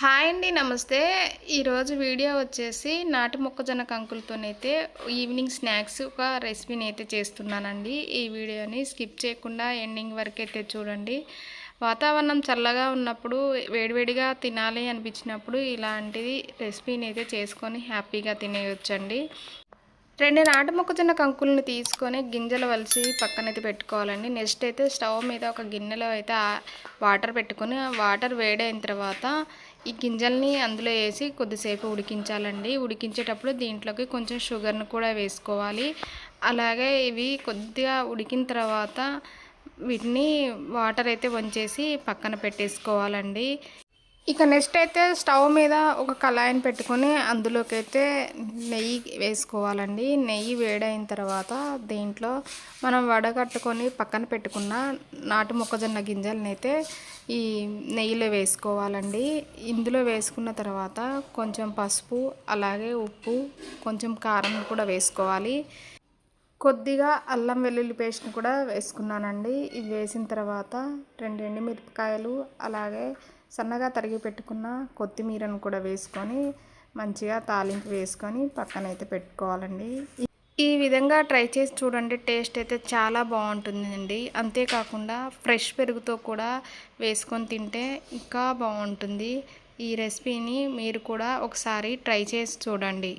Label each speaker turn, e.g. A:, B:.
A: Hi అండి నమస్తే. ఈరోజు వీడియో వచ్చేసి నాటు మొక్కజొన్న కంకులతోనైతే ఈవినింగ్ స్నాక్స్ ఒక రెసిపీని అయితే చేస్తున్నానండి. ఈ వీడియోని స్కిప్ చేయకుండా ఎండింగ్ వరకు అయితే చూడండి. వాతావరణం చల్లగా ఉన్నప్పుడు వేడివేడిగా తినాలి అనిపించినప్పుడు ఇలాంటిది రెసిపీని అయితే చేసుకొని హ్యాపీగా తినేయొచ్చండి. రెండు నాటు మొక్కజొన్న కంకులను తీసుకొని గింజలు వలిసి పక్కనైతే పెట్టుకోవాలండి. నెక్స్ట్ అయితే స్టవ్ మీద ఒక గిన్నెలో అయితే వాటర్ పెట్టుకొని వాటర్ వేడైన తర్వాత ఈ గింజల్ని అందులో వేసి కొద్దిసేపు ఉడికించాలండి. ఉడికించేటప్పుడు దీంట్లోకి కొంచెం షుగర్ను కూడా వేసుకోవాలి. అలాగే ఇవి కొద్దిగా ఉడికిన తర్వాత వీటిని వాటర్ అయితే వంచేసి పక్కన పెట్టేసుకోవాలండి. ఇక నెక్స్ట్ అయితే స్టవ్ మీద ఒక కళాయిని పెట్టుకొని అందులోకి అయితే నెయ్యి వేసుకోవాలండి. నెయ్యి వేడైన తర్వాత దీంట్లో మనం వడగట్టుకొని పక్కన పెట్టుకున్న నాటు మొక్కజొన్న గింజలను అయితే ఈ నెయ్యిలో వేసుకోవాలండి. ఇందులో వేసుకున్న తర్వాత కొంచెం పసుపు అలాగే ఉప్పు కొంచెం కారం కూడా వేసుకోవాలి. కొద్దిగా అల్లం వెల్లుల్లి పేస్ట్ని కూడా వేసుకున్నానండి. ఇవి వేసిన తర్వాత రెండు ఎండుమిరపకాయలు అలాగే సన్నగా తరిగి పెట్టుకున్న కొత్తిమీరను కూడా వేసుకొని మంచిగా తాలింపు వేసుకొని పక్కనైతే పెట్టుకోవాలండి. ఈ విధంగా ట్రై చేసి చూడండి టేస్ట్ అయితే చాలా బాగుంటుందండి. అంతేకాకుండా ఫ్రెష్ పెరుగుతో కూడా వేసుకొని తింటే ఇంకా బాగుంటుంది. ఈ రెసిపీని మీరు కూడా ఒకసారి ట్రై చేసి చూడండి.